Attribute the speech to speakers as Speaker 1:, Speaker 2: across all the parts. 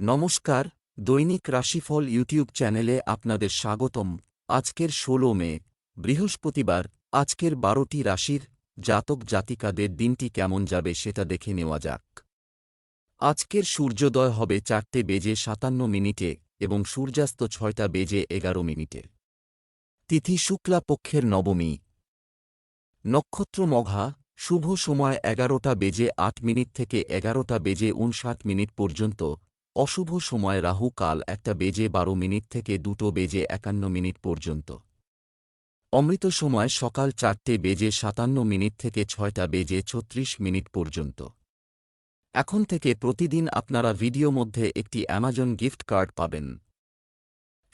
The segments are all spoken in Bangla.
Speaker 1: নমস্কার, দৈনিক রাশিফল ইউটিউব চ্যানেলে আপনাদের স্বাগতম। আজকের ষোলো মে, বৃহস্পতিবার, আজকের বারোটি রাশির জাতক জাতিকাদের দিনটি কেমন যাবে সেটা দেখে নেওয়া যাক। আজকের সূর্যোদয় হবে চারটে বেজে সাতান্ন মিনিটে এবং সূর্যাস্ত ছয়টা বেজে এগারো মিনিটে। তিথি শুক্লা পক্ষের নবমী। নক্ষত্র মঘা, শুভ সময় এগারোটা বেজে আট মিনিট থেকে এগারোটা বেজে উনষাট মিনিট পর্যন্ত অশুভ সময় রাহু কাল একটা বেজে বারো মিনিট থেকে দুটো বেজে একান্ন মিনিট পর্যন্ত। অমৃত সময় সকাল চারটে বেজে সাতান্ন মিনিট থেকে ছয়টা বেজে ছত্রিশ মিনিট পর্যন্ত। এখন থেকে প্রতিদিন আপনারা ভিডিও মধ্যে একটি অ্যামাজন গিফট কার্ড পাবেন।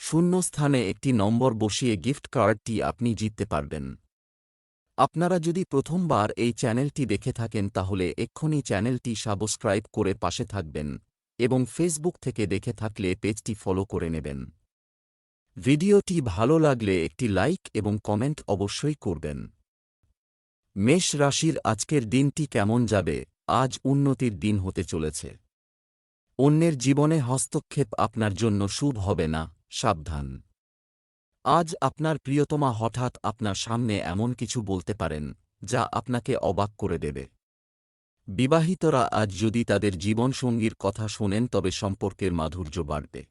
Speaker 1: শূন্য স্থানে একটি নম্বর বসিয়ে গিফট কার্ডটি আপনি জিততে পারবেন। আপনারা যদি প্রথমবার এই চ্যানেলটি দেখে থাকেন তাহলে এক্ষুনি চ্যানেলটি সাবস্ক্রাইব করে পাশে থাকবেন। এবং ফেসবুক থেকে দেখে থাকলে পেজটি ফলো করে নেবেন। ভিডিওটি ভালো লাগলে একটি লাইক এবং কমেন্ট অবশ্যই করবেন। মেষ রাশির আজকের দিনটি কেমন যাবে? আজ উন্নতির দিন হতে চলেছে। অন্যের জীবনে হস্তক্ষেপ আপনার জন্য শুভ হবে না, সাবধান। আজ আপনার প্রিয়তমা হঠাৎ আপনার সামনে এমন কিছু বলতে পারেন, যা আপনাকে অবাক করে দেবে। বিবাহিতরা আজ যদি তাদের জীবনসঙ্গীর কথা শোনেন তবে সম্পর্কের মাধুর্য বাড়বে।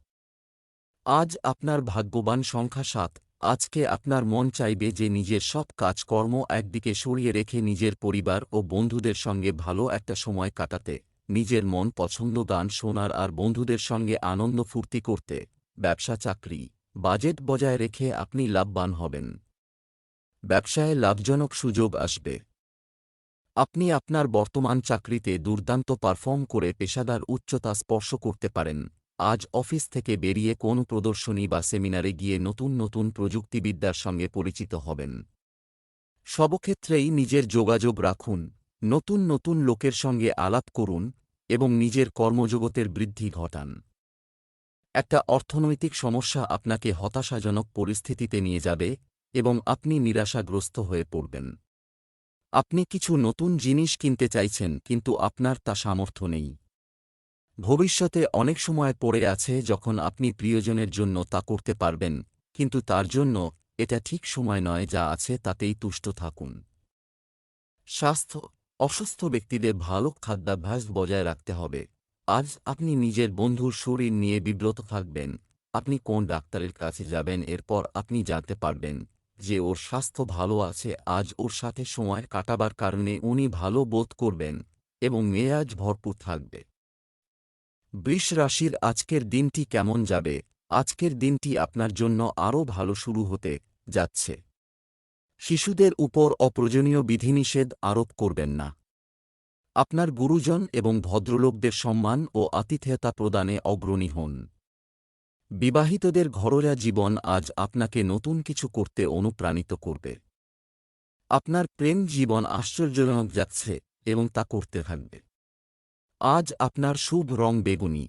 Speaker 1: আজ আপনার ভাগ্যবান সংখ্যা সাত, আজকে আপনার মন চাইবে যে নিজের সব কাজকর্ম একদিকে সরিয়ে রেখে নিজের পরিবার ও বন্ধুদের সঙ্গে ভালো একটা সময় কাটাতে, নিজের মন পছন্দ গান শোনার আর বন্ধুদের সঙ্গে আনন্দ ফুর্তি করতে, ব্যবসা চাকরি, বাজেট বজায় রেখে আপনি লাভবান হবেন। ব্যবসায় লাভজনক সুযোগ আসবে। আপনি আপনার বর্তমান চাকরিতে দুর্দান্ত পারফর্ম করে পেশাদার উচ্চতা স্পর্শ করতে পারেন। আজ অফিস থেকে বেরিয়ে কোন প্রদর্শনী বা সেমিনারে গিয়ে নতুন নতুন প্রযুক্তিবিদ্যার সঙ্গে পরিচিত হবেন। সবক্ষেত্রেই নিজের যোগাযোগ রাখুন, নতুন নতুন লোকের সঙ্গে আলাপ করুন এবং নিজের কর্মজগতের বৃদ্ধি ঘটান। একটা অর্থনৈতিক সমস্যা আপনাকে হতাশাজনক পরিস্থিতিতে নিয়ে যাবে এবং আপনি নিরাশাগ্রস্ত হয়ে পড়বেন। আপনি কিছু নতুন জিনিস কিনতে চাইছেন, কিন্তু আপনার তা সামর্থ্য নেই। ভবিষ্যতে অনেক সময় পড়ে আছে যখন আপনি প্রিয়জনের জন্য তা করতে পারবেন, কিন্তু তার জন্য এটা ঠিক সময় নয় যা আছে তাতেই তুষ্ট থাকুন। স্বাস্থ্য, অসুস্থ ব্যক্তিদের ভালো খাদ্যাভ্যাস বজায় রাখতে হবে। আজ আপনি নিজের বন্ধুর শরীর নিয়ে বিব্রত থাকবেন। আপনি কোন ডাক্তারের কাছে যাবেন, এরপর আপনি জানতে পারবেন। যে ওর স্বাস্থ্য ভালো আছে, আজ ওর সাথে সময় কাটাবার কারণে উনি ভালো বোধ করবেন এবং মেয়াজ ভরপুর থাকবে। বৃষ রাশির আজকের দিনটি কেমন যাবে? আজকের দিনটি আপনার জন্য আরও ভালো শুরু হতে যাচ্ছে। শিশুদের উপর অপ্রয়োজনীয় বিধিনিষেধ আরোপ করবেন না। আপনার গুরুজন এবং ভদ্রলোকদের সম্মান ও আতিথেয়তা প্রদানে অগ্রণী হন। বিবাহিতদের ঘরোয়া জীবন আজ আপনাকে নতুন কিছু করতে অনুপ্রাণিত করবে। আপনার প্রেম জীবন আশ্চর্যজনক যাচ্ছে এবং তা করতে থাকবে। আজ আপনার শুভ রং বেগুনি।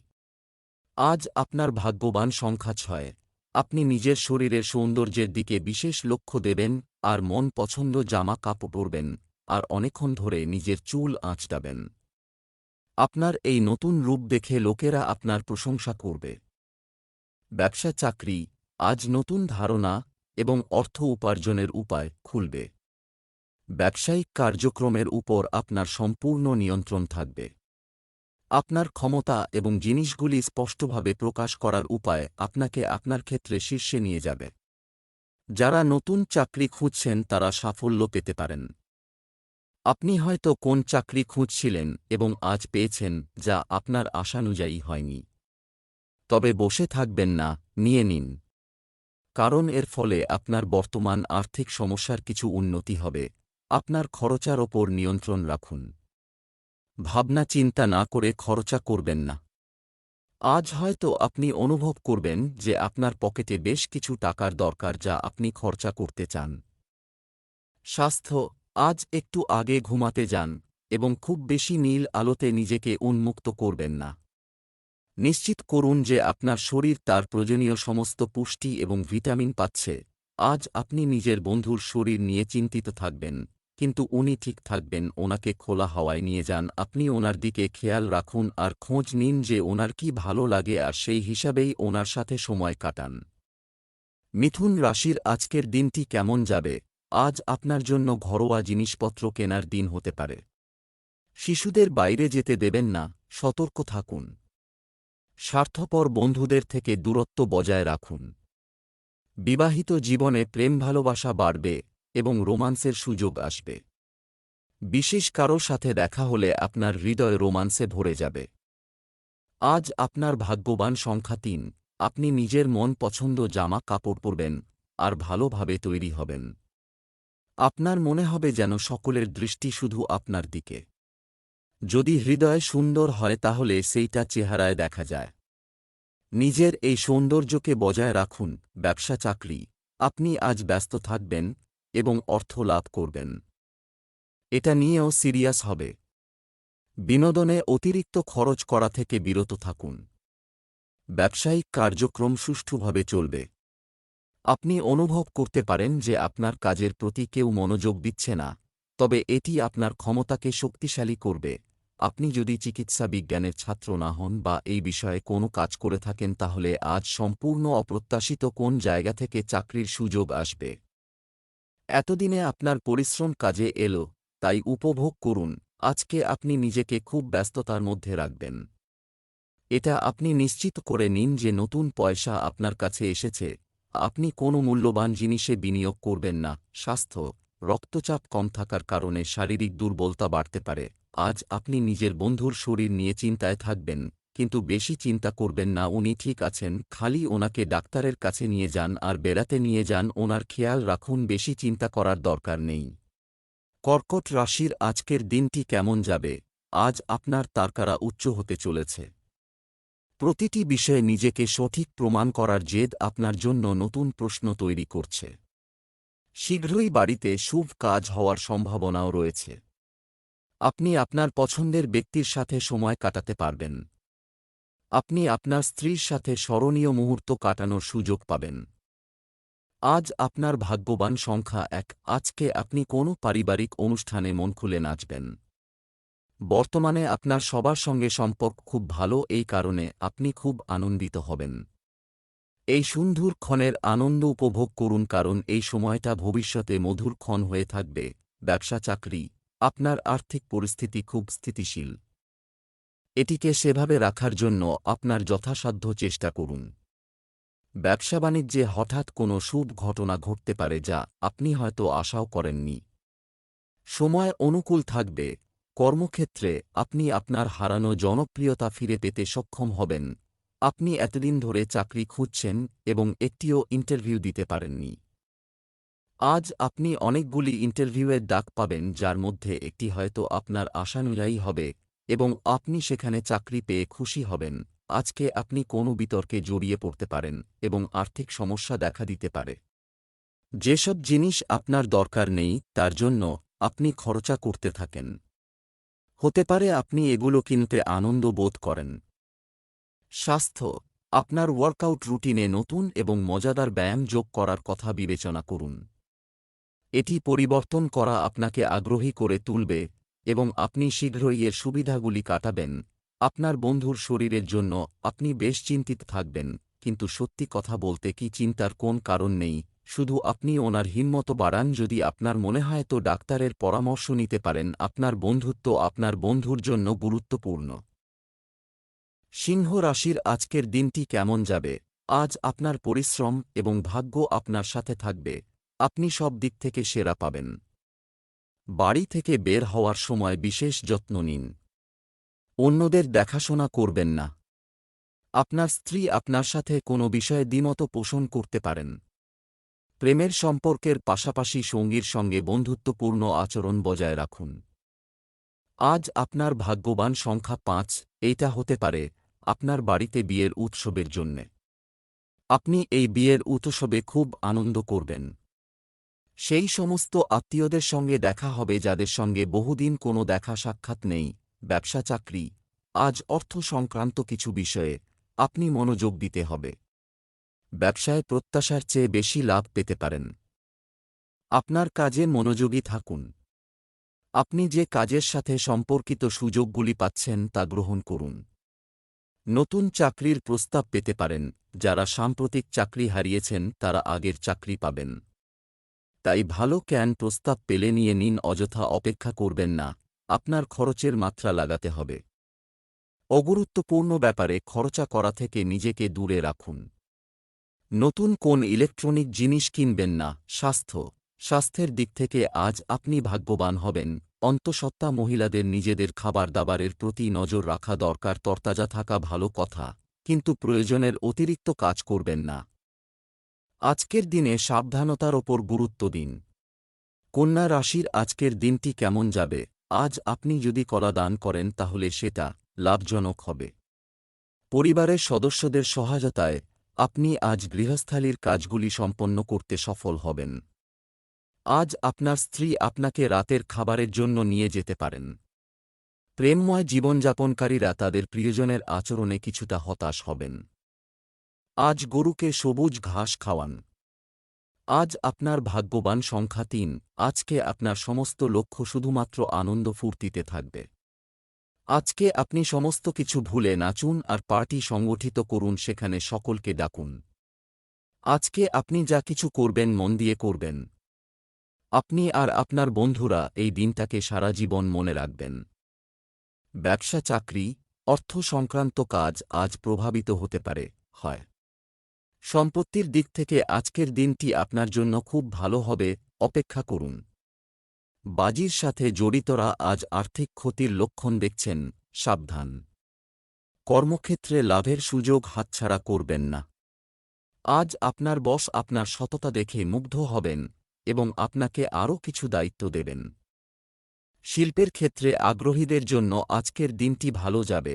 Speaker 1: আজ আপনার ভাগ্যবান সংখ্যা ছয়। আপনি নিজের শরীরের সৌন্দর্যের দিকে বিশেষ লক্ষ্য দেবেন আর মন পছন্দ জামা কাপড় পরবেন আর অনেকক্ষণ ধরে নিজের চুল আঁচড়াবেন। আপনার এই নতুন রূপ দেখে লোকেরা আপনার প্রশংসা করবে। ব্যবসা চাকরি আজ নতুন ধারণা এবং অর্থ উপার্জনের উপায় খুলবে। ব্যবসায়িক কার্যক্রমের উপর আপনার সম্পূর্ণ নিয়ন্ত্রণ থাকবে। আপনার ক্ষমতা এবং জিনিসগুলি স্পষ্টভাবে প্রকাশ করার উপায় আপনাকে আপনার ক্ষেত্রে শীর্ষে নিয়ে যাবে। যারা নতুন চাকরি খুঁজছেন তারা সাফল্য পেতে পারেন। আপনি হয়তো কোন চাকরি খুঁজছিলেন এবং আজ পেয়েছেন যা আপনার আশানুযায়ী হয়নি। তবে বসে থাকবেন না, নিয়ে নিন। কারণ এর ফলে আপনার বর্তমান আর্থিক সমস্যার কিছু উন্নতি হবে। আপনার খরচার ওপর নিয়ন্ত্রণ রাখুন। ভাবনা চিন্তা না করে খরচা করবেন না। আজ হয়তো আপনি অনুভব করবেন যে আপনার পকেটে বেশ কিছু টাকার দরকার যা আপনি খরচা করতে চান। স্বাস্থ্য, আজ একটু আগে ঘুমাতে যান এবং খুব বেশি নীল আলোতে নিজেকে উন্মুক্ত করবেন না। নিশ্চিত করুন যে আপনার শরীর তার প্রয়োজনীয় সমস্ত পুষ্টি এবং ভিটামিন পাচ্ছে। আজ আপনি নিজের বন্ধুর শরীর নিয়ে চিন্তিত থাকবেন, কিন্তু উনি ঠিক থাকবেন, ওনাকে খোলা হাওয়ায় নিয়ে যান, আপনি ওনার দিকে খেয়াল রাখুন আর খোঁজ নিন যে ওনার কি ভালো লাগে আর সেই হিসাবেই ওনার সাথে সময় কাটান। মিথুন রাশির আজকের দিনটি কেমন যাবে? আজ আপনার জন্য ঘরোয়া জিনিসপত্র কেনার দিন হতে পারে। শিশুদের বাইরে যেতে দেবেন না, সতর্ক থাকুন। স্বার্থপর বন্ধুদের থেকে দূরত্ব বজায় রাখুন। বিবাহিত জীবনে প্রেম ভালোবাসা বাড়বে এবং রোমান্সের সুযোগ আসবে। বিশেষ কারও সাথে দেখা হলে আপনার হৃদয় রোমান্সে ভরে যাবে। আজ আপনার ভাগ্যবান সংখ্যা তিন। আপনি নিজের মন পছন্দ জামা কাপড় পরবেন আর ভালোভাবে তৈরি হবেন। আপনার মনে হবে যেন সকলের দৃষ্টি শুধু আপনার দিকে। যদি হৃদয় সুন্দর হয় তাহলে সেইটা চেহারায় দেখা যায়। নিজের এই সৌন্দর্যকে বজায় রাখুন, ব্যবসা চাকরি। আপনি আজ ব্যস্ত থাকবেন এবং অর্থ লাভ করবেন। এটা নিয়েও সিরিয়াস হবে। বিনোদনে অতিরিক্ত খরচ করা থেকে বিরত থাকুন। ব্যবসায়িক কার্যক্রম সুষ্ঠুভাবে চলবে। আপনি অনুভব করতে পারেন যে আপনার কাজের প্রতি কেউ মনোযোগ দিচ্ছে না, তবে এটি আপনার ক্ষমতাকে শক্তিশালী করবে। আপনি যদি চিকিৎসা বিজ্ঞানের ছাত্র না হন বা এই বিষয়ে কোনো কাজ করে থাকেন তাহলে আজ সম্পূর্ণ অপ্রত্যাশিত কোন জায়গা থেকে চাকরির সুযোগ আসবে? এতদিনে আপনার পরিশ্রম কাজে এলো, তাই উপভোগ করুন, আজকে আপনি নিজেকে খুব ব্যস্ততার মধ্যে রাখবেন। এটা আপনি নিশ্চিত করে নিন যে নতুন পয়সা আপনার কাছে এসেছে, আপনি কোনো মূল্যবান জিনিসে বিনিয়োগ করবেন না, স্বাস্থ্য, রক্তচাপ কম থাকার কারণে শারীরিক দুর্বলতা বাড়তে পারে। আজ আপনি নিজের বন্ধুর শরীর নিয়ে চিন্তায় থাকবেন, কিন্তু বেশি চিন্তা করবেন না, উনি ঠিক আছেন, খালি ওনাকে ডাক্তারের কাছে নিয়ে যান আর বেড়াতে নিয়ে যান, ওনার খেয়াল রাখুন, বেশি চিন্তা করার দরকার নেই। কর্কট রাশির আজকের দিনটি কেমন যাবে? আজ আপনার তারকারা উচ্চ হতে চলেছে। প্রতিটি বিষয়ে নিজেকে সঠিক প্রমাণ করার জেদ আপনার জন্য নতুন প্রশ্ন তৈরি করছে। শীঘ্রই বাড়িতে শুভ কাজ হওয়ার সম্ভাবনাও রয়েছে। আপনি আপনার পছন্দের ব্যক্তির সাথে সময় কাটাতে পারবেন। আপনি আপনার স্ত্রীর সাথে স্মরণীয় মুহূর্ত কাটানোর সুযোগ পাবেন। আজ আপনার ভাগ্যবান সংখ্যা এক, আজকে আপনি কোনো পারিবারিক অনুষ্ঠানে মন খুলে নাচবেন। বর্তমানে আপনার সবার সঙ্গে সম্পর্ক খুব ভালো, এই কারণে আপনি খুব আনন্দিত হবেন। এই সুন্দর ক্ষণের আনন্দ উপভোগ করুন, কারণ এই সময়টা ভবিষ্যতে মধুর ক্ষণ হয়ে থাকবে। ব্যবসা, চাকরি আপনার আর্থিক পরিস্থিতি খুব স্থিতিশীল। এটিকে সেভাবে রাখার জন্য আপনার যথাসাধ্য চেষ্টা করুন। ব্যবসা বাণিজ্যে হঠাৎ কোনো শুভ ঘটনা ঘটতে পারে যা আপনি হয়তো আশাও করেননি। সময় অনুকূল থাকবে। কর্মক্ষেত্রে আপনি আপনার হারানো জনপ্রিয়তা ফিরে পেতে সক্ষম হবেন। আপনি এতদিন ধরে চাকরি খুঁজছেন এবং একটিও ইন্টারভিউ দিতে পারেননি। আজ আপনি অনেকগুলি ইন্টারভিউয়ের ডাক পাবেন, যার মধ্যে একটি হয়তো আপনার আশানুযায়ী হবে এবং আপনি সেখানে চাকরি পেয়ে খুশি হবেন। আজকে আপনি কোনো বিতর্কে জড়িয়ে পড়তে পারেন এবং আর্থিক সমস্যা দেখা দিতে পারে। যেসব জিনিস আপনার দরকার নেই, তার জন্য আপনি খরচা করতে থাকেন। হতে পারে আপনি এগুলো কিনতে আনন্দ বোধ করেন। স্বাস্থ্য, আপনার ওয়ার্কআউট রুটিনে নতুন এবং মজাদার ব্যায়াম যোগ করার কথা বিবেচনা করুন। এটি পরিবর্তন করা আপনাকে আগ্রহী করে তুলবে এবং আপনি শীঘ্রই এর সুবিধাগুলি কাটাবেন। আপনার বন্ধুর শরীরের জন্য আপনি বেশ চিন্তিত থাকবেন, কিন্তু সত্যি কথা বলতে কি চিন্তার কোন কারণ নেই, শুধু আপনি ওনার হিম্মত বাড়ান যদি আপনার মনে হয় তো ডাক্তারের পরামর্শ নিতে পারেন, আপনার বন্ধুত্ব আপনার বন্ধুর জন্য গুরুত্বপূর্ণ। সিংহ রাশির আজকের দিনটি কেমন যাবে? আজ আপনার পরিশ্রম এবং ভাগ্য আপনার সাথে থাকবে। আপনি সব দিক থেকে সেরা পাবেন। বাড়ি থেকে বের হওয়ার সময় বিশেষ যত্ন নিন। অন্যদের দেখাশোনা করবেন না। আপনার স্ত্রী আপনার সাথে কোনো বিষয়ে দ্বিমত পোষণ করতে পারেন। প্রেমের সম্পর্কের পাশাপাশি সঙ্গীর সঙ্গে বন্ধুত্বপূর্ণ আচরণ বজায় রাখুন। আজ আপনার ভাগ্যবান সংখ্যা পাঁচ এইটা হতে পারে আপনার বাড়িতে বিয়ের উৎসবের জন্যে। আপনি এই বিয়ের উৎসবে খুব আনন্দ করবেন। সেই সমস্ত আত্মীয়দের সঙ্গে দেখা হবে যাদের সঙ্গে বহুদিন কোনো দেখা সাক্ষাৎ নেই, ব্যবসা চাকরি। আজ অর্থ সংক্রান্ত কিছু বিষয়ে আপনি মনোযোগ দিতে হবে। ব্যবসায় প্রত্যাশার চেয়ে বেশি লাভ পেতে পারেন। আপনার কাজে মনোযোগী থাকুন। আপনি যে কাজের সাথে সম্পর্কিত সুযোগগুলি পাচ্ছেন তা গ্রহণ করুন। নতুন চাকরির প্রস্তাব পেতে পারেন, যারা সাম্প্রতিক চাকরি হারিয়েছেন তারা আগের চাকরি পাবেন। তাই ভালো ক্যান প্রস্তাব পেলে নিয়ে নিন, অযথা অপেক্ষা করবেন না। আপনার খরচের মাত্রা লাগাতে হবে। অগুরুত্বপূর্ণ ব্যাপারে খরচা করা থেকে নিজেকে দূরে রাখুন। নতুন কোন ইলেকট্রনিক জিনিস কিনবেন না। স্বাস্থ্য। স্বাস্থ্যের দিক থেকে আজ আপনি ভাগ্যবান হবেন। অন্তঃসত্ত্বা মহিলাদের নিজেদের খাবার দাবারের প্রতি নজর রাখা দরকার, তরতাজা থাকা ভালো কথা। কিন্তু প্রয়োজনের অতিরিক্ত কাজ করবেন না। আজকের দিনে সাবধানতার ওপর গুরুত্ব দিন। কন্যা রাশির আজকের দিনটি কেমন যাবে? আজ আপনি যদি কলা দান করেন তাহলে সেটা লাভজনক হবে। পরিবারের সদস্যদের সহায়তায় আপনি আজ গৃহস্থালির কাজগুলি সম্পন্ন করতে সফল হবেন। আজ আপনার স্ত্রী আপনাকে রাতের খাবারের জন্য নিয়ে যেতে পারেন। প্রেমময় জীবনযাপনকারীরা তাদের প্রিয়জনের আচরণে কিছুটা হতাশ হবেন। আজ গরুকে সবুজ ঘাস খাওয়ান। আজ আপনার ভাগ্যবান সংখ্যা তিন, আজকে আপনার সমস্ত লক্ষ্য শুধুমাত্র আনন্দ ফুর্তিতে থাকবে। আজকে আপনি সমস্ত কিছু ভুলে নাচুন আর পার্টি সংগঠিত করুন সেখানে সকলকে ডাকুন। আজকে আপনি যা কিছু করবেন মন দিয়ে করবেন। আপনি আর আপনার বন্ধুরা এই দিনটাকে সারা জীবন মনে রাখবেন। ব্যবসা চাকরি, অর্থ সংক্রান্ত কাজ আজ প্রভাবিত হতে পারে, হয়। সম্পত্তির দিক থেকে আজকের দিনটি আপনার জন্য খুব ভালো হবে, অপেক্ষা করুন। বাজির সাথে জড়িতরা আজ আর্থিক ক্ষতির লক্ষণ দেখছেন, সাবধান। কর্মক্ষেত্রে লাভের সুযোগ হাতছাড়া করবেন না। আজ আপনার বস আপনার সততা দেখে মুগ্ধ হবেন এবং আপনাকে আরও কিছু দায়িত্ব দেবেন। শিল্পের ক্ষেত্রে আগ্রহীদের জন্য আজকের দিনটি ভালো যাবে।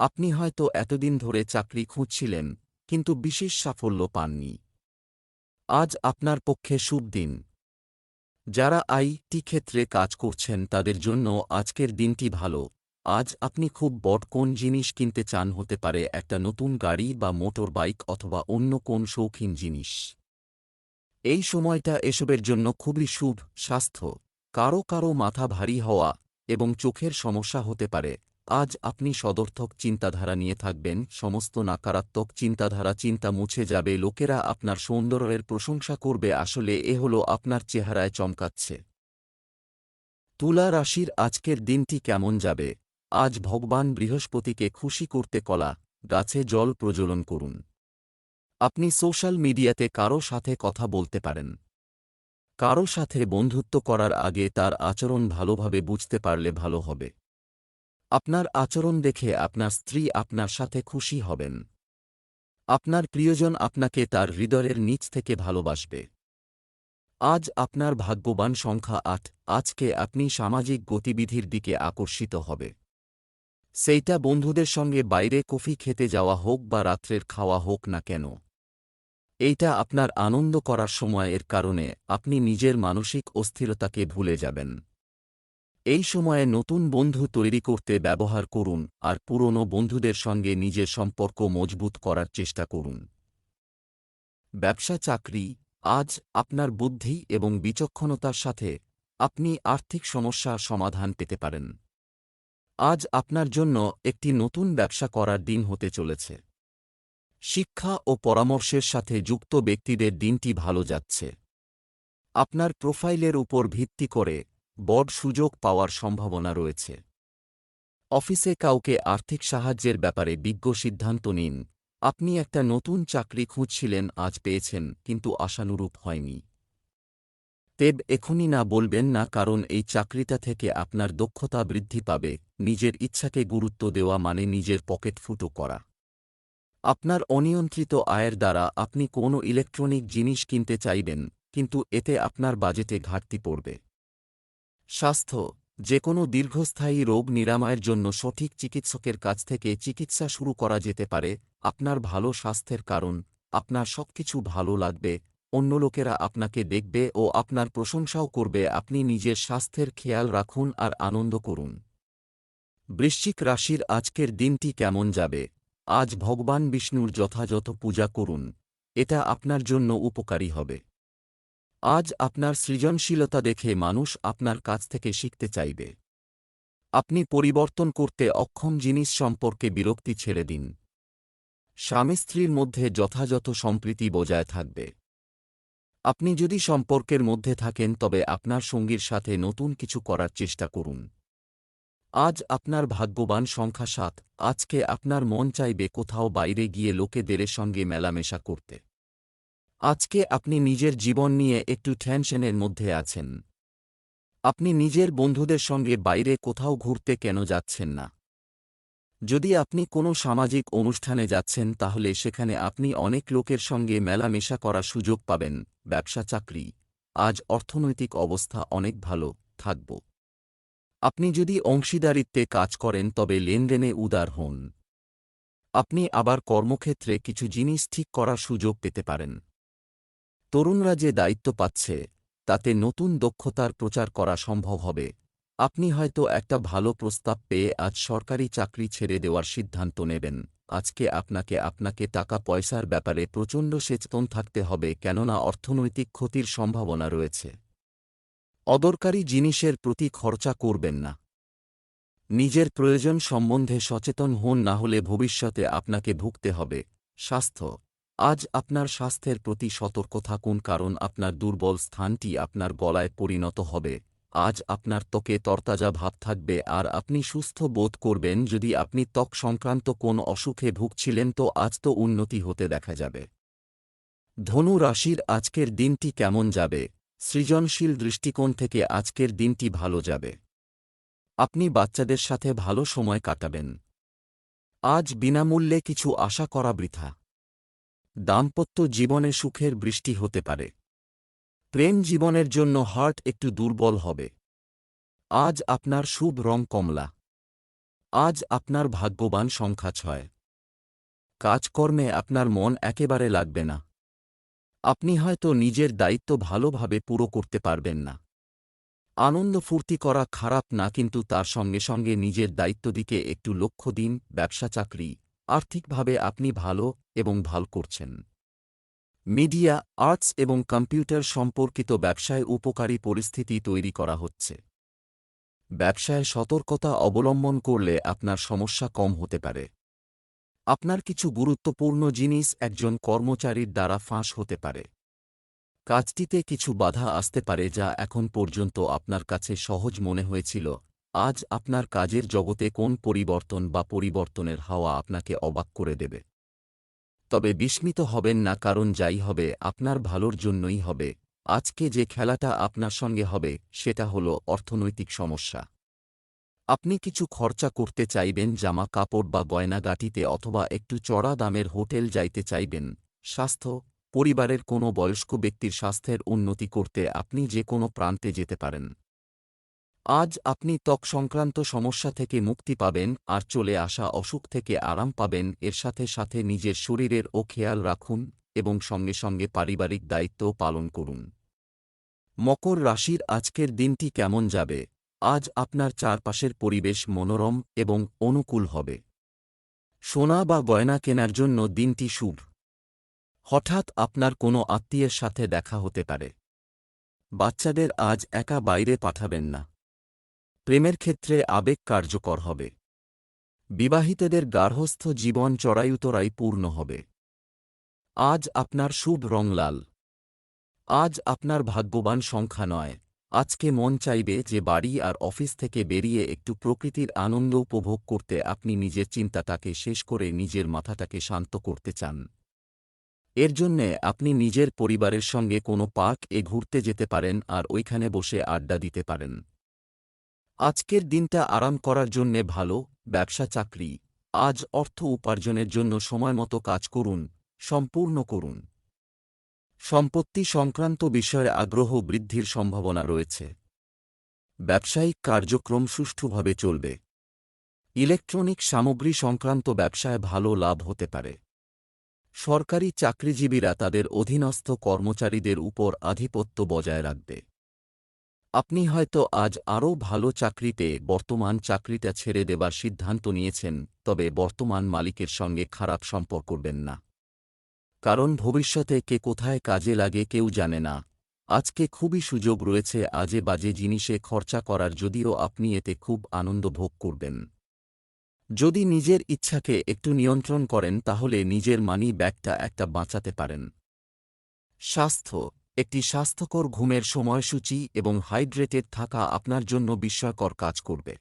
Speaker 1: আপনি হয়তো এতদিন ধরে চাকরি খুঁজছিলেন কিন্তু বিশেষ সাফল্য পাননি। আজ আপনার পক্ষে শুভ দিন। যারা আইটি ক্ষেত্রে কাজ করছেন তাদের জন্য আজকের দিনটি ভালো। আজ আপনি খুব বড় কোন জিনিস কিনতে চান হতে পারে, একটা নতুন গাড়ি বা মোটর বাইক অথবা অন্য কোন শৌখিন জিনিস। এই সময়টা এসবের জন্য খুবই শুভ, স্বাস্থ্য, কারও কারও মাথা ভারী হওয়া এবং চোখের সমস্যা হতে পারে। আজ আপনি সদর্থক চিন্তাধারা নিয়ে থাকবেন, সমস্ত নাকারাত্মক চিন্তাধারা চিন্তা মুছে যাবে, লোকেরা আপনার সৌন্দর্যের প্রশংসা করবে, আসলে এ হল আপনার চেহারায় চমকাচ্ছে। তুলা রাশির আজকের দিনটি কেমন যাবে? আজ ভগবান বৃহস্পতিকে খুশি করতে কলা, গাছে জল প্রজ্বলন করুন। আপনি সোশ্যাল মিডিয়াতে কারও সাথে কথা বলতে পারেন। কারও সাথে বন্ধুত্ব করার আগে তার আচরণ ভালোভাবে বুঝতে পারলে ভালো হবে। আপনার আচরণ দেখে আপনার স্ত্রী আপনার সাথে খুশি হবেন। আপনার প্রিয়জন আপনাকে তার হৃদয়ের নিচ থেকে ভালোবাসবে। আজ আপনার ভাগ্যবান সংখ্যা আট, আজকে আপনি সামাজিক গতিবিধির দিকে আকর্ষিত হবে। সেইটা বন্ধুদের সঙ্গে বাইরে কফি খেতে যাওয়া হোক বা রাত্রের খাওয়া হোক না কেন। এইটা আপনার আনন্দ করার সময়ের কারণে আপনি নিজের মানসিক অস্থিরতাকে ভুলে যাবেন। এই সময়ে নতুন বন্ধু তৈরি করতে ব্যবহার করুন আর পুরনো বন্ধুদের সঙ্গে নিজের সম্পর্ক মজবুত করার চেষ্টা করুন। ব্যবসা চাকরি, আজ আপনার বুদ্ধি এবং বিচক্ষণতার সাথে আপনি আর্থিক সমস্যার সমাধান পেতে পারেন। আজ আপনার জন্য একটি নতুন ব্যবসা করার দিন হতে চলেছে। শিক্ষা ও পরামর্শের সাথে যুক্ত ব্যক্তিদের দিনটি ভালো যাচ্ছে। আপনার প্রোফাইলের উপর ভিত্তি করে বড় সুযোগ পাওয়ার সম্ভাবনা রয়েছে। অফিসে কাউকে আর্থিক সাহায্যের ব্যাপারে বিজ্ঞ সিদ্ধান্ত নিন। আপনি একটা নতুন চাকরি খুঁজছিলেন, আজ পেয়েছেন, কিন্তু আশানুরূপ হয়নি। তেব এখনই না বলবেন না, কারণ এই চাকরিটা থেকে আপনার দক্ষতা বৃদ্ধি পাবে, নিজের ইচ্ছাকে গুরুত্ব দেওয়া মানে নিজের পকেট ফুটো করা। আপনার অনিয়ন্ত্রিত আয়ের দ্বারা আপনি কোনো ইলেকট্রনিক জিনিস কিনতে চাইবেন, কিন্তু এতে আপনার বাজেটে ঘাটতি পড়বে। স্বাস্থ্য যে কোনো দীর্ঘস্থায়ী রোগ নিরাময়ের জন্য সঠিক চিকিৎসকের কাছ থেকে চিকিৎসা শুরু করা যেতে পারে, আপনার ভালো স্বাস্থ্যের কারণ, আপনার সবকিছু ভালো লাগবে, অন্য লোকেরা আপনাকে দেখবে ও আপনার প্রশংসাও করবে, আপনি নিজের স্বাস্থ্যের খেয়াল রাখুন আর আনন্দ করুন। বৃশ্চিক রাশির আজকের দিনটি কেমন যাবে? আজ ভগবান বিষ্ণুর যথাযথ পূজা করুন, এটা আপনার জন্য উপকারী হবে। আজ আপনার সৃজনশীলতা দেখে মানুষ আপনার কাছ থেকে শিখতে চাইবে। আপনি পরিবর্তন করতে অক্ষম জিনিস সম্পর্কে বিরক্তি ছেড়ে দিন। স্বামী স্ত্রীর মধ্যে যথাযথ সম্প্রীতি বজায় থাকবে। আপনি যদি সম্পর্কের মধ্যে থাকেন, তবে আপনার সঙ্গীর সাথে নতুন কিছু করার চেষ্টা করুন। আজ আপনার ভাগ্যবান সংখ্যা সাত, আজকে আপনার মন চাইবে কোথাও বাইরে গিয়ে লোকেদের সঙ্গে মেলামেশা করতে। আজকে আপনি নিজের জীবন নিয়ে একটু টেনশনের মধ্যে আছেন। আপনি নিজের বন্ধুদের সঙ্গে বাইরে কোথাও ঘুরতে কেন যাচ্ছেন না? যদি আপনি কোনো সামাজিক অনুষ্ঠানে যাচ্ছেন, তাহলে সেখানে আপনি অনেক লোকের সঙ্গে মেলামেশা করার সুযোগ পাবেন, ব্যবসা, চাকরি। আজ অর্থনৈতিক অবস্থা অনেক ভালো, থাকব। আপনি যদি অংশীদারিত্বে কাজ করেন, তবে লেনদেনে উদার হন। আপনি আবার কর্মক্ষেত্রে কিছু জিনিস ঠিক করার সুযোগ পেতে পারেন। তরুণরা যে দায়িত্ব পাচ্ছে, তাতে নতুন দক্ষতার প্রচার করা সম্ভব হবে। আপনি হয়তো একটা ভালো প্রস্তাব পেয়ে আজ সরকারি চাকরি ছেড়ে দেওয়ার সিদ্ধান্ত নেবেন। আজকে আপনাকে আপনাকে টাকা পয়সার ব্যাপারে প্রচণ্ড সচেতন থাকতে হবে কেননা অর্থনৈতিক ক্ষতির সম্ভাবনা রয়েছে। অদরকারি জিনিসের প্রতি খরচা করবেন না। নিজের প্রয়োজন সম্বন্ধে সচেতন হন না হলে ভবিষ্যতে আপনাকে ভুগতে হবে। স্বাস্থ্য আজ আপনার স্বাস্থ্যের প্রতি সতর্ক থাকুন কারণ আপনার দুর্বল স্থানটি আপনার গলায় পরিণত হবে। আজ আপনার ত্বকে তরতাজা ভাব থাকবে আর আপনি সুস্থ বোধ করবেন যদি আপনি ত্বক সংক্রান্ত কোন অসুখে ভুগছিলেন তো আজ তো উন্নতি হতে দেখা যাবে। ধনু রাশির আজকের দিনটি কেমন যাবে? সৃজনশীল দৃষ্টিকোণ থেকে আজকের দিনটি ভালো যাবে। আপনি বাচ্চাদের সাথে ভালো সময় কাটাবেন। আজ বিনামূল্যে কিছু আশা করা বৃথা। দাম্পত্য জীবনে সুখের বৃষ্টি হতে পারে। প্রেম জীবনের জন্য হার্ট একটু দুর্বল হবে। আজ আপনার শুভ রং কমলা। আজ আপনার ভাগ্যবান সংখ্যা ছয়। কাজকর্মে আপনার মন একেবারে লাগবে না। আপনি হয়তো নিজের দায়িত্ব ভালোভাবে পুরো করতে পারবেন না। আনন্দ ফুর্তি করা খারাপ না, কিন্তু তার সঙ্গে সঙ্গে নিজের দায়িত্ব দিকে একটু লক্ষ্য দিন, ব্যবসা চাকরি। আর্থিকভাবে আপনি ভালো এবং ভালো করছেন। মিডিয়া, আর্টস এবং কম্পিউটার সম্পর্কিত ব্যবসায় উপকারী পরিস্থিতি তৈরি করা হচ্ছে। ব্যবসায় সতর্কতা অবলম্বন করলে আপনার সমস্যা কম হতে পারে। আপনার কিছু গুরুত্বপূর্ণ জিনিস একজন কর্মচারীর দ্বারা ফাঁস হতে পারে। কাজটিতে কিছু বাধা আসতে পারে যা এখন পর্যন্ত আপনার কাছে সহজ মনে হয়েছিল। আজ আপনার কাজের জগতে কোন পরিবর্তন বা পরিবর্তনের হাওয়া আপনাকে অবাক করে দেবে? তবে বিস্মিত হবেন না, কারণ যাই হবে, আপনার ভালোর জন্যই হবে। আজকে যে খেলাটা আপনার সঙ্গে হবে, সেটা হল অর্থনৈতিক সমস্যা। আপনি কিছু খরচা করতে চাইবেন, জামা কাপড় বা গয়নাগাটিতে অথবা একটু চড়া দামের হোটেল যাইতে চাইবেন। স্বাস্থ্য, পরিবারের কোনো বয়স্ক ব্যক্তির স্বাস্থ্যের উন্নতি করতে আপনি যে কোনো প্রান্তে যেতে পারেন। আজ আপনি ত্বক সংক্রান্ত সমস্যা থেকে মুক্তি পাবেন, আর চলে আসা অসুখ থেকে আরাম পাবেন। এর সাথে সাথে নিজের শরীরের ও খেয়াল রাখুন এবং সঙ্গে সঙ্গে পারিবারিক দায়িত্ব পালন করুন। মকর রাশির আজকের দিনটি কেমন যাবে? আজ আপনার চারপাশের পরিবেশ মনোরম এবং অনুকূল হবে। সোনা বা গয়না কেনার জন্য দিনটি শুভ। হঠাৎ আপনার কোনো আত্মীয়ের সাথে দেখা হতে পারে। বাচ্চাদের আজ একা বাইরে পাঠাবেন না। প্রেমের ক্ষেত্রে আবেগ কার্যকর হবে। বিবাহিতদের গার্হস্থ জীবন চড়াইউতরাই পূর্ণ হবে। আজ আপনার শুভ রং লাল। আজ আপনার ভাগ্যবান সংখ্যা নয়। আজকে মন চাইবে যে বাড়ি আর অফিস থেকে বেরিয়ে একটু প্রকৃতির আনন্দ উপভোগ করতে আপনি নিজের চিন্তাটাকে শেষ করে নিজের মাথাটাকে শান্ত করতে চান। এর জন্যে আপনি নিজের পরিবারের সঙ্গে কোনো পার্ক এ ঘুরতে যেতে পারেন আর ওইখানে বসে আড্ডা দিতে পারেন। আজকের দিনটা আরাম করার জন্যে ভালো, ব্যবসা, চাকরি। আজ অর্থ উপার্জনের জন্য সময়মতো কাজ করুন, সম্পূর্ণ করুন। সম্পত্তি সংক্রান্ত বিষয়ে আগ্রহ বৃদ্ধির সম্ভাবনা রয়েছে। ব্যবসায়িক কার্যক্রম সুষ্ঠুভাবে চলবে। ইলেকট্রনিক সামগ্রী সংক্রান্ত ব্যবসায় ভালো লাভ হতে পারে। সরকারি চাকরিজীবীরা তাদের অধীনস্থ কর্মচারীদের উপর আধিপত্য বজায় রাখবে। আপনি হয়তো আজ আরও ভালো চাকরিতে বর্তমান চাকরিটা ছেড়ে দেবার সিদ্ধান্ত নিয়েছেন, তবে বর্তমান মালিকের সঙ্গে খারাপ সম্পর্ক করবেন না। কারণ ভবিষ্যতে কে কোথায় কাজে লাগে কেউ জানে না। আজকে খুবই সুযোগ রয়েছে আজে বাজে জিনিসে খরচা করার যদিও আপনি এতে খুব আনন্দ ভোগ করবেন। যদি নিজের ইচ্ছাকে একটু নিয়ন্ত্রণ করেন, তাহলে নিজের মানি ব্যাগটা একটা বাঁচাতে পারেন। স্বাস্থ্য একটি স্বাস্থ্যকর ঘুমের সময়সূচি এবং হাইড্রেটেড থাকা আপনার জন্য বিস্ময়কর কাজ করবে।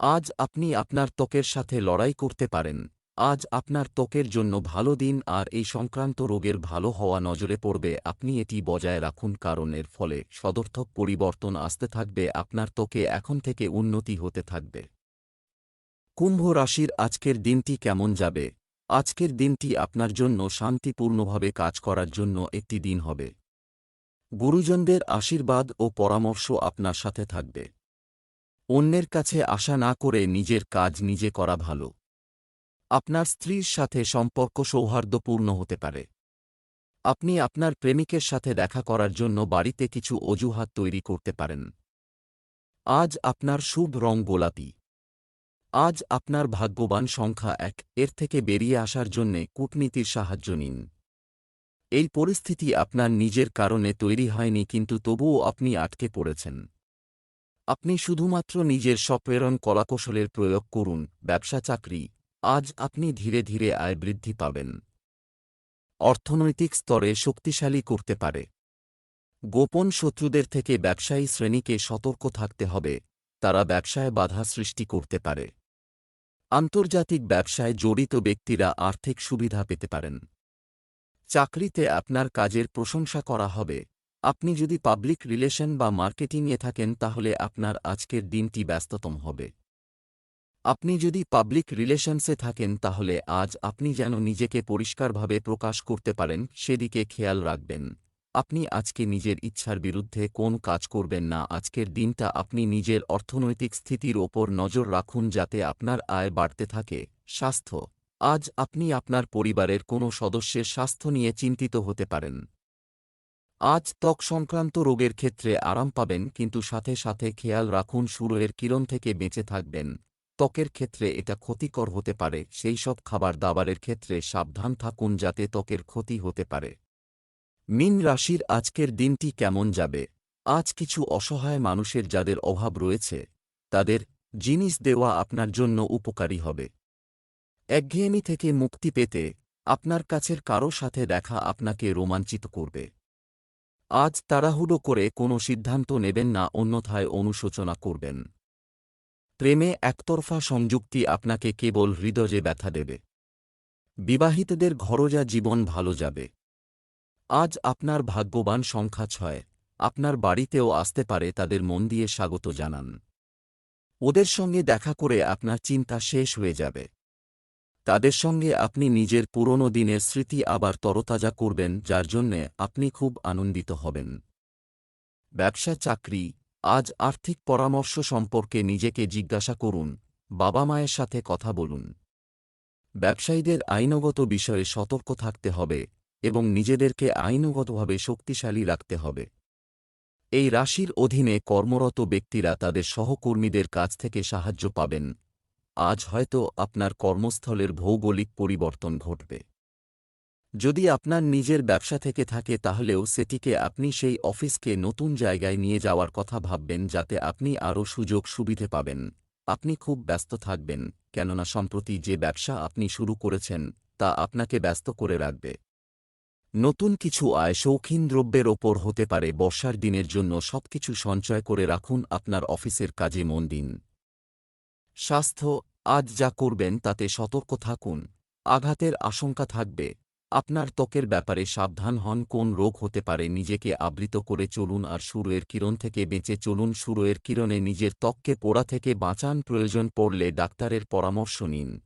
Speaker 1: আজ আপনি আপনার ত্বকের সাথে লড়াই করতে পারেন। আজ আপনার ত্বকের জন্য ভালো দিন আর এই সংক্রান্ত রোগের ভালো হওয়া নজরে পড়বে। আপনি এটি বজায় রাখুন কারণ এর ফলে সদর্থক পরিবর্তন আসতে থাকবে, আপনার ত্বকে এখন থেকে উন্নতি হতে থাকবে। কুম্ভ রাশির আজকের দিনটি কেমন যাবে? আজকের দিনটি আপনার জন্য শান্তিপূর্ণভাবে কাজ করার জন্য একটি দিন হবে। গুরুজনদের আশীর্বাদ ও পরামর্শ আপনার সাথে থাকবে। অন্যের কাছে আশা না করে নিজের কাজ নিজে করা ভালো। আপনার স্ত্রীর সাথে সম্পর্ক সৌহার্দ্যপূর্ণ হতে পারে। আপনি আপনার প্রেমিকের সাথে দেখা করার জন্য বাড়িতে কিছু অজুহাত তৈরি করতে পারেন। আজ আপনার শুভ রং গোলাপি। আজ আপনার ভাগ্যবান সংখ্যা এক, এর থেকে বেরিয়ে আসার জন্যে কূটনীতির সাহায্য নিন। এই পরিস্থিতি আপনার নিজের কারণে তৈরি হয়নি কিন্তু তবুও আপনি আটকে পড়েছেন। আপনি শুধুমাত্র নিজের স্বপ্রেরণ কলাকৌশলের প্রয়োগ করুন, ব্যবসা চাকরি, আজ আপনি ধীরে ধীরে আয় বৃদ্ধি পাবেন। অর্থনৈতিক স্তরে শক্তিশালী করতে পারে। গোপন শত্রুদের থেকে ব্যবসায়ী শ্রেণীকে সতর্ক থাকতে হবে, তারা ব্যবসায় বাধা সৃষ্টি করতে পারে। আন্তর্জাতিক ব্যবসায় জড়িত ব্যক্তিরা আর্থিক সুবিধা পেতে পারেন। চাকরিতে আপনার কাজের প্রশংসা করা হবে। আপনি যদি পাবলিক রিলেশন বা মার্কেটিংয়ে থাকেন তাহলে আপনার আজকের দিনটি ব্যস্ততম হবে। আপনি যদি পাবলিক রিলেশনসে থাকেন তাহলে আজ আপনি যেন নিজেকে পরিষ্কারভাবে প্রকাশ করতে পারেন, সেদিকে খেয়াল রাখবেন। আপনি আজকে নিজের ইচ্ছার বিরুদ্ধে কোন কাজ করবেন না, আজকের দিনটা আপনি নিজের অর্থনৈতিক স্থিতির ওপর নজর রাখুন যাতে আপনার আয় বাড়তে থাকে। স্বাস্থ্য আজ আপনি আপনার পরিবারের কোনো সদস্যের স্বাস্থ্য নিয়ে চিন্তিত হতে পারেন। আজ ত্বক সংক্রান্ত রোগের ক্ষেত্রে আরাম পাবেন, কিন্তু সাথে সাথে খেয়াল রাখুন সূর্যের কিরণ থেকে বেঁচে থাকবেন। ত্বকের ক্ষেত্রে এটা ক্ষতিকর হতে পারে, সেই সব খাবার দাবারের ক্ষেত্রে সাবধান থাকুন যাতে ত্বকের ক্ষতি হতে পারে। মিন রাশির আজকের দিনটি কেমন যাবে? আজ কিছু অসহায় মানুষের যাদের অভাব রয়েছে, তাদের জিনিস দেওয়া আপনার জন্য উপকারী হবে। একঘেয়েমি থেকে মুক্তি পেতে আপনার কাছের কারও সাথে দেখা আপনাকে রোমাঞ্চিত করবে। আজ তাড়াহুড়ো করে কোনো সিদ্ধান্ত নেবেন না, অন্যথায় অনুশোচনা করবেন। প্রেমে একতরফা সংযুক্তি আপনাকে কেবল হৃদয়ে ব্যথা দেবে। বিবাহিতদের ঘরোজা জীবন ভালো যাবে। আজ আপনার ভাগ্যবান সংখ্যা ছয়। আপনার বাড়িতেও আসতে পারে, তাদের মন দিয়ে স্বাগত জানান। ওদের সঙ্গে দেখা করে আপনার চিন্তা শেষ হয়ে যাবে। তাদের সঙ্গে আপনি নিজের পুরনো দিনের স্মৃতি আবার তরতাজা করবেন, যার জন্যে আপনি খুব আনন্দিত হবেন। ব্যবসা চাকরি, আজ আর্থিক পরামর্শ সম্পর্কে নিজেকে জিজ্ঞাসা করুন, বাবা মায়ের সাথে কথা বলুন। ব্যবসায়ীদের আইনগত বিষয়ে সতর্ক থাকতে হবে এবং নিজেদেরকে আইনগতভাবে শক্তিশালী রাখতে হবে। এই রাশির অধীনে কর্মরত ব্যক্তিরা তাদের সহকর্মীদের কাছ থেকে সাহায্য পাবেন। আজ হয়তো আপনার কর্মস্থলের ভৌগোলিক পরিবর্তন ঘটবে। যদি আপনার নিজের ব্যবসা থেকে থাকে তাহলেও সেটিকে আপনি সেই অফিসকে নতুন জায়গায় নিয়ে যাওয়ার কথা ভাববেন যাতে আপনি আরও সুযোগ সুবিধে পাবেন। আপনি খুব ব্যস্ত থাকবেন, কেননা সম্প্রতি যে ব্যবসা আপনি শুরু করেছেন, তা আপনাকে ব্যস্ত করে রাখবে। নতুন কিছু আয় শৌখিন দ্রব্যের ওপর হতে পারে, বর্ষার দিনের জন্য সবকিছু সঞ্চয় করে রাখুন আপনার অফিসের কাজে মন দিন। স্বাস্থ্য আজ যা করবেন তাতে সতর্ক থাকুন। আঘাতের আশঙ্কা থাকবে। আপনার ত্বকের ব্যাপারে সাবধান হন, কোন রোগ হতে পারে নিজেকে আবৃত করে চলুন আর সূর্যের কিরণ থেকে বেঁচে চলুন। সূর্যের কিরণে নিজের ত্বককে পোড়া থেকে বাঁচান। প্রয়োজন পড়লে ডাক্তারের পরামর্শ নিন।